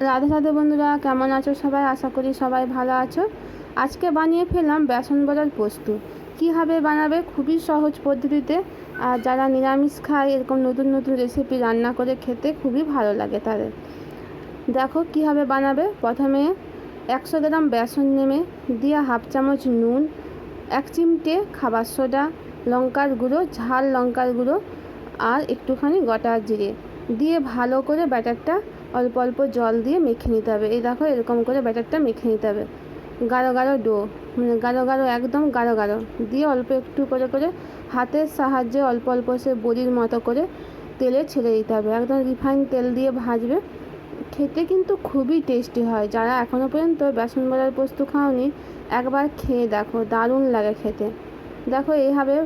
রাধে রাধে বন্ধুরা, কেমন আছো সবাই? আশা করি সবাই ভালো আছো। আজকে বানিয়ে ফেললাম বেসন বড়ার পোস্ত। কীভাবে বানাবে? খুবই সহজ পদ্ধতিতে। আর যারা নিরামিষ খায়, এরকম নতুন নতুন রেসিপি রান্না করে খেতে খুবই ভালো লাগে তাদের। দেখো কীভাবে বানাবে। প্রথমে একশো গ্রাম বেসন নেমে দিয়ে হাফ চামচ নুন, এক চিমটে খাবার সোডা, লঙ্কার গুঁড়ো, ঝাল লঙ্কার গুঁড়ো আর একটুখানি গোটা জিরে। দিয়ে ভালো করে ব্যাটারটা অল্প অল্প জল দিয়ে মেখে নিতে হবে। এই দেখো এরকম করে ব্যাটারটা মেখে নিতে হবে। গাঢ় গাঢ় ডো মানে গাঢ় গাঢ়, একদম গাঢ় গাঢ়। দিয়ে অল্প একটু করে করে হাতের সাহায্যে অল্প অল্প সে বড়ির মতো করে তেলে ছেড়ে দিতে হবে। একদম রিফাইন তেল দিয়ে ভাজবে। খেতে কিন্তু খুবই টেস্টি হয়। যারা এখনও পর্যন্ত বেসন বড়ার পোস্ত খাওনি, একবার খেয়ে দেখো, দারুণ লাগে খেতে। দেখো এইভাবে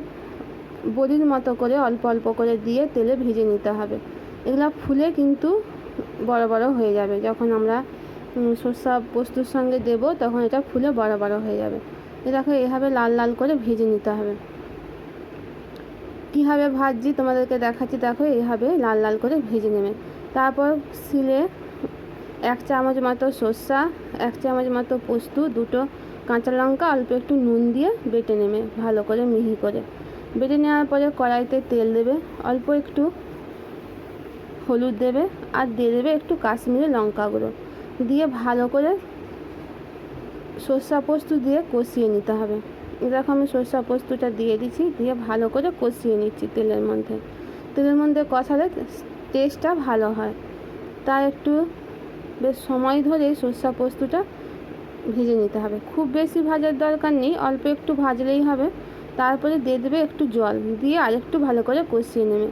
বড়ির মতো করে অল্প অল্প করে দিয়ে তেলে ভেজে নিতে হবে। এগুলো ফুলে কিন্তু বড় বড় হয়ে যাবে। যখন আমরা সর্ষা পোস্তর সঙ্গে দেব, তখন এটা ফুলে বড় বড় হয়ে যাবে। এটাকে এভাবে লাল লাল করে ভেজে নিতে হবে। কীভাবে ভাজছি তোমাদেরকে দেখাচ্ছি, দেখো এইভাবে লাল লাল করে ভেজে নেবে। তারপর শিলে এক চামচ মতো সর্ষা এক চামচ মতো পোস্ত, দুটো কাঁচা লঙ্কা, অল্প একটু নুন দিয়ে বেটে নেবে, ভালো করে মিহি করে। বেটে নেওয়ার পরে কড়াইতে তেল দেবে, অল্প একটু হলুদ দেবে আর দিয়ে দেবে একটু কাশ্মীরি লঙ্কা গুঁড়ো। দিয়ে ভালো করে সর্ষা পোস্ত দিয়ে কষিয়ে নিতে হবে। এরকম আমি সর্ষা পোস্তটা দিয়ে দিচ্ছি, দিয়ে ভালো করে কষিয়ে নিচ্ছি তেলের মধ্যে। তেলের মধ্যে কষালে টেস্টটা ভালো হয়। তাই একটু বেশ সময় ধরে সর্ষা পোস্তটা ভেজে নিতে হবে। খুব বেশি ভাজার দরকার নেই, অল্প একটু ভাজলেই হবে। তারপরে দিয়ে দেবে একটু জল, দিয়ে আরেকটু ভালো করে কষিয়ে নেবে।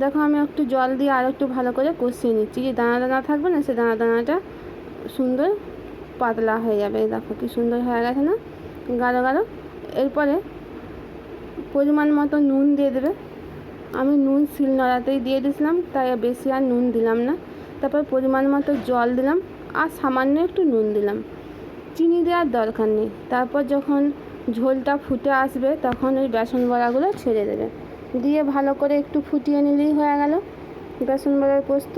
দেখো, আমি একটু জল দিয়ে আর একটু ভালো করে কষিয়ে নিচ্ছি। যে দানা দানা থাকবে না, সে দানা দানাটা সুন্দর পাতলা হয়ে যাবে। দেখো, কি সুন্দর হয়ে গেছে না? গাঢ় গাঢ়। এরপরে পরিমাণ মতো নুন দিয়ে দেবে। আমি নুন শিল নড়াতেই দিয়ে দিয়েছিলাম, তাই বেশি আর নুন দিলাম না। তারপর পরিমাণ মতো জল দিলাম, আর সামান্য একটু নুন দিলাম। চিনি দেওয়ার দরকার নেই। তারপর যখন ঝোলটা ফুটে আসবে, তখন ওই বেসন বড়াগুলো ছেড়ে দেবে। দিয়ে ভালো করে একটু ফুটিয়ে নিলেই হয়ে গেল। বেসন বড়ার পোস্ত,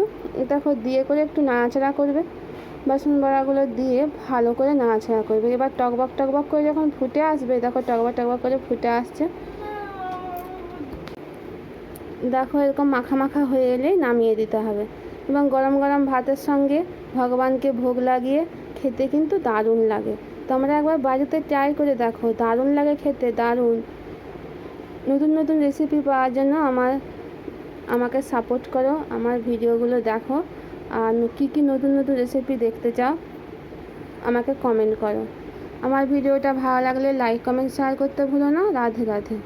দেখো দিয়ে করে একটু নাড়াচাড়া করবে। বেসন বড়াগুলো দিয়ে ভালো করে নাড়াচাড়া করবে। এবার টকবক টকবক করে যখন ফুটে আসবে, দেখো টকবক টকবক করে ফুটে আসছে। দেখো এরকম মাখা মাখা হয়ে এলেই নামিয়ে দিতে হবে। এবং গরম গরম ভাতের সঙ্গে ভগবানকে ভোগ লাগিয়ে খেতে কিন্তু দারুণ লাগে। তোমরা একবার বাড়িতে ট্রাই করে দেখো, দারুণ লাগে খেতে, দারুণ। নতুন নতুন রেসিপি পাওয়ার জন্য আমার, আমাকে সাপোর্ট করো, আমার ভিডিওগুলো দেখো। আর কী কী নতুন নতুন রেসিপি দেখতে চাও, আমাকে কমেন্ট করো। আমার ভিডিওটা ভালো লাগলে লাইক কমেন্ট শেয়ার করতে ভুলো না। রাধে রাধে।